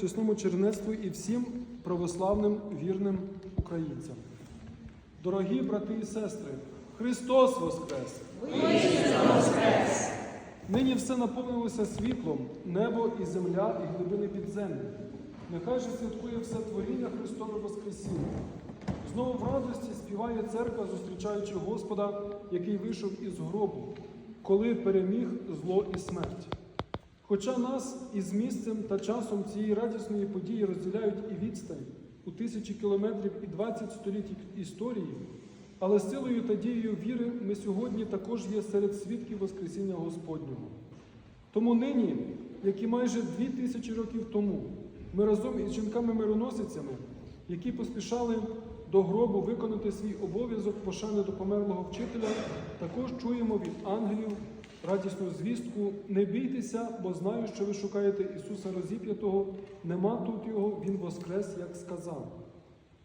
чесному чернецтву і всім православним вірним українцям. Дорогі брати і сестри, Христос Воскрес! Нині все наповнилося світлом, небо і земля, і глибини підземлі. Нехай же святкує все творіння Христове Воскресіння. Знову в радості співає церква, зустрічаючи Господа, який вийшов із гробу, коли переміг зло і смерть. Хоча нас із місцем та часом цієї радісної події розділяють і відстань у тисячі кілометрів і 20 століть історії, але силою та дією віри ми сьогодні також є серед свідків Воскресіння Господнього. Тому нині, як і майже дві тисячі років тому, ми разом із жінками-мироносицями, які поспішали до гробу виконати свій обов'язок пошани до померлого вчителя, також чуємо від ангелів радісну звістку: не бійтеся, бо знаю, що ви шукаєте Ісуса розіп'ятого, нема тут Його, Він воскрес, як сказав.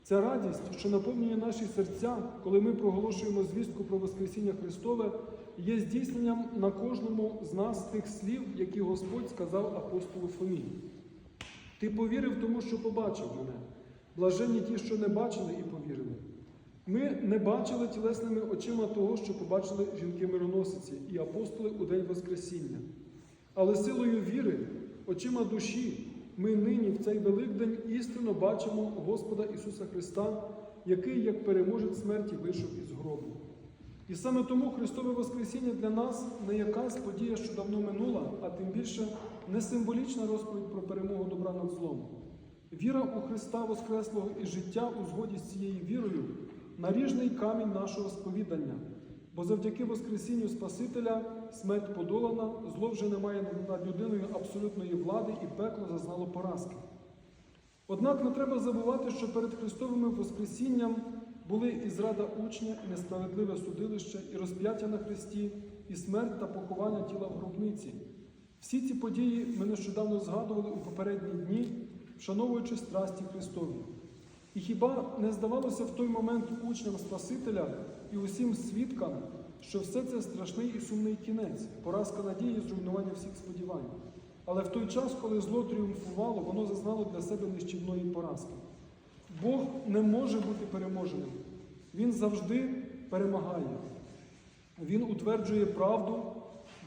Ця радість, що наповнює наші серця, коли ми проголошуємо звістку про Воскресіння Христове, є здійсненням на кожному з нас тих слів, які Господь сказав апостолу Фомі. Ти повірив тому, що побачив мене. Блаженні ті, що не бачили і повірили. Ми не бачили тілесними очима того, що побачили жінки-мироносиці і апостоли у День Воскресіння. Але силою віри, очима душі, ми нині в цей Великдень істинно бачимо Господа Ісуса Христа, який, як переможець смерті, вийшов із гробу. І саме тому Христове Воскресіння для нас не якась подія, що давно минула, а тим більше не символічна розповідь про перемогу добра над злом. Віра у Христа Воскреслого і життя у згоді з цією вірою наріжний камінь нашого сповідання, бо завдяки Воскресінню Спасителя смерть подолана, зло вже не має над людиною абсолютної влади і пекло зазнало поразки. Однак не треба забувати, що перед Христовим Воскресінням були і зрада учня, і несправедливе судилище, і розп'яття на Христі, і смерть та поховання тіла в гробниці. Всі ці події ми нещодавно згадували у попередні дні, вшановуючи страсті Христові. І хіба не здавалося в той момент учням Спасителя і усім свідкам, що все це страшний і сумний кінець, поразка надії, зруйнування всіх сподівань. Але в той час, коли зло тріумфувало, воно зазнало для себе нищівної поразки. Бог не може бути переможеним. Він завжди перемагає. Він утверджує правду,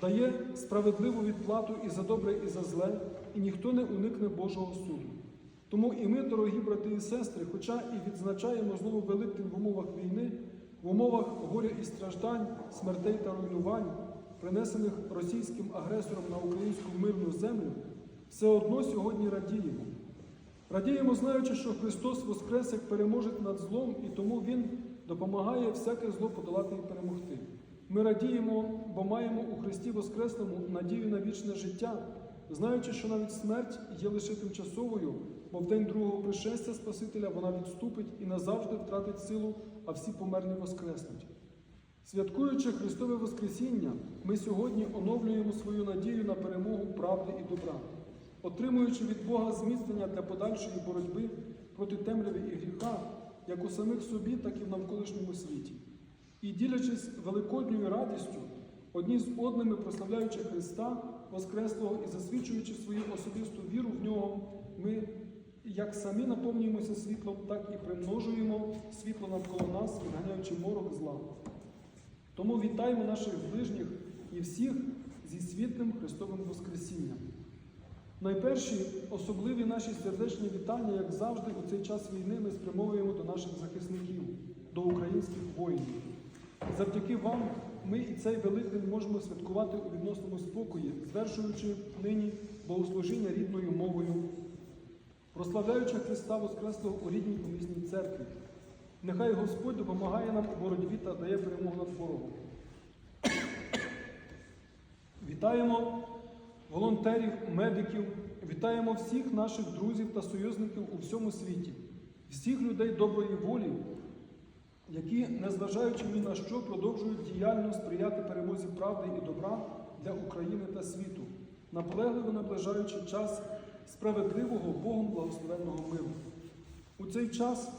дає справедливу відплату і за добре, і за зле, і ніхто не уникне Божого суду. Тому і ми, дорогі брати і сестри, хоча і відзначаємо знову Великдень в умовах війни, в умовах горя і страждань, смертей та руйнувань, принесених російським агресором на українську мирну землю, все одно сьогодні радіємо. Радіємо, знаючи, що Христос воскрес як переможець над злом, і тому Він допомагає всяке зло подолати і перемогти. Ми радіємо, бо маємо у Христі Воскресному надію на вічне життя, знаючи, що навіть смерть є лише тимчасовою, бо в день другого пришестя Спасителя вона відступить і назавжди втратить силу, а всі померлі воскреснуть. Святкуючи Христове Воскресіння, ми сьогодні оновлюємо свою надію на перемогу правди і добра, отримуючи від Бога зміцнення для подальшої боротьби проти темряви і гріха, як у самих собі, так і в навколишньому світі. І ділячись великодньою радістю, одні з одними прославляючи Христа Воскреслого і засвідчуючи свою особисту віру в нього, ми як самі наповнюємося світлом, так і примножуємо світло навколо нас, відганяючи морок зла. Тому вітаємо наших ближніх і всіх зі світлим Христовим Воскресінням. Найперші особливі наші сердечні вітання, як завжди, у цей час війни ми спрямовуємо до наших захисників, до українських воїнів. Завдяки вам ми і цей Великдень можемо святкувати у відносному спокої, звершуючи нині богослужіння рідною мовою, прославляючи Христа Воскреслого у рідній помісній церкві. Нехай Господь допомагає нам у боротьбі та дає перемогу над ворогом. Вітаємо волонтерів, медиків, вітаємо всіх наших друзів та союзників у всьому світі, всіх людей доброї волі, які, незважаючи ні на що, продовжують діяльно сприяти перемозі правди і добра для України та світу, наполегливо наближаючи час справедливого Богом благословенного миру. У цей час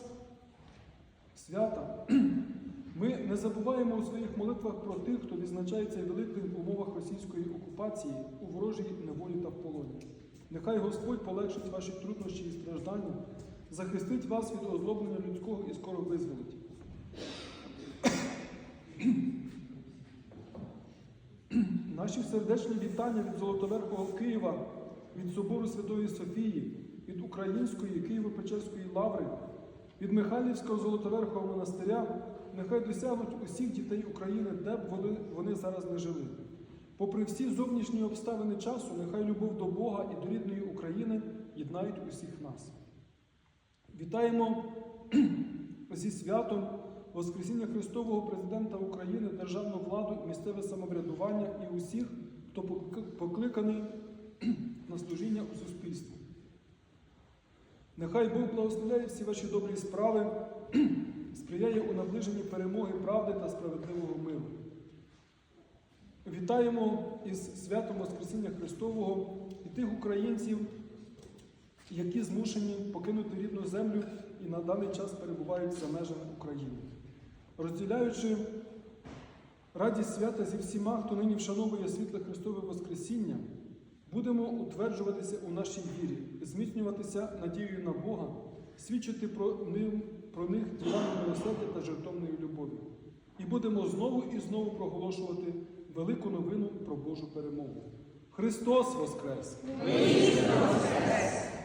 свята ми не забуваємо у своїх молитвах про тих, хто відзначає цей Великдень в умовах російської окупації у ворожій неволі та в полоні. Нехай Господь полегшить ваші труднощі і страждання, захистить вас від озлоблення людського і скоро визволить. Наші сердечні вітання від Золотоверхого Києва, від Собору Святої Софії, від Української Києво-Печерської лаври, від Михайлівського Золотоверхого монастиря нехай досягнуть усіх дітей України, де б вони, вони зараз не жили. Попри всі зовнішні обставини часу, нехай любов до Бога і до рідної України єднають усіх нас. Вітаємо зі святом Воскресіння Христового президента України, державну владу, місцеве самоврядування і усіх, хто покликаний на служіння у суспільстві. Нехай Бог благословляє всі ваші добрі справи, сприяє у наближенні перемоги правди та справедливого миру. Вітаємо із святом Воскресіння Христового і тих українців, які змушені покинути рідну землю і на даний час перебувають за межами України. Розділяючи радість свята зі всіма, хто нині вшановує світле Христове Воскресіння, будемо утверджуватися у нашій вірі, зміцнюватися надією на Бога, свідчити про них, про них ділами милосердя та жертовної любові. І будемо знову і знову проголошувати велику новину про Божу перемогу. Христос Воскрес! Христос воскрес!